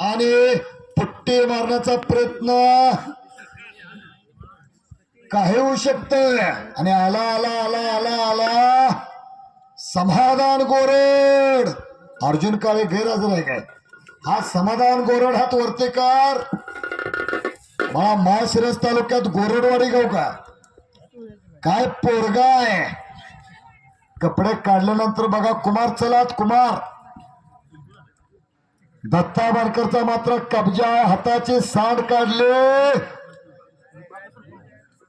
आणि पुट्टी मारण्याचा प्रयत्न. काही होऊ शकत आणि आला आला आला आला आला. समाधान गोरड. अर्जुन काळे गैरहजर आहे काय? हा समाधान गोरड हात वरते कर. मला माळशिरस तालुक्यात गोरडवाडी गाव का? काय पोरगा आहे? कपडे काढल्यानंतर बघा कुमार चलात कुमार. दत्ता बारकरचा मात्र कब्जा हाताचे सांड काढले.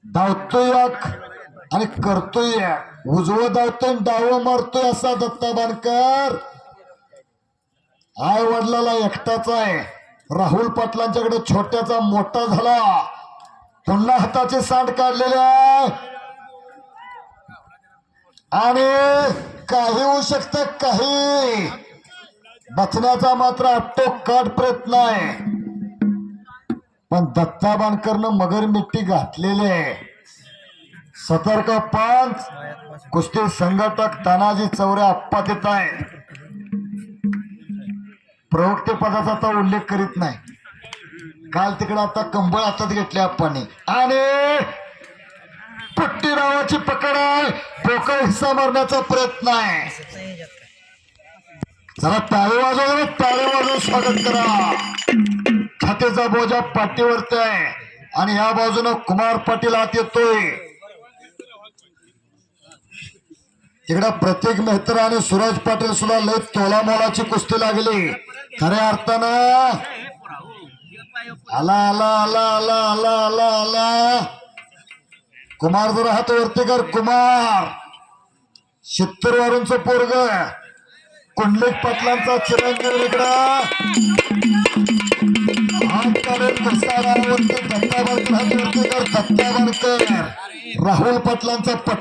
धावतोय आणि करतोय. उजवं धावतोय आणि डावं मारतोय असा दत्ता बारकर आई वडिलाला एकटाच आहे. राहुल पाटलांच्याकडे छोट्याचा मोठा झाला. पुन्हा हाताचे सांड काढलेले आणि काही होऊ शकतं काही. बचण्याचा मात्र आटोकाट प्रयत्न आहे पण दत्ता बांधकरनं मगर मिट्टी घातलेले. आहे सतर्क पांच कुस्ती संघटक तानाजी चौरे आप्पा देत आहे प्रवक्ते पदाचा आता उल्लेख करीत नाही. काल तिकडे आता कंबळ हातात घेतले आप्पाने. आणि पट्टी नावाची पकड आहे. डोकं हिस्सा मारण्याचा प्रयत्न आहे. जरा टाळे वाजव जरा टाळे वाजव स्वागत करा. छातीचा बोजा पाठीवरती आहे आणि या बाजूनं कुमार पाटील आत येतोय. तिकडं प्रत्येक मेहत्रा आणि सूरज पाटील सुद्धा लय तोला मोलाची कुस्ती लागली. खऱ्या अर्थानं आला आला आला आला आला आला आला. कुमार जरा हात वरती कर कुमार. शित्तर वरूनच पोरग. कुंडलिक पाटलांचा चिरंजीव वेगळा. हात दत्ता बनकर दत्ता बनकर राहुल पाटलांचा पट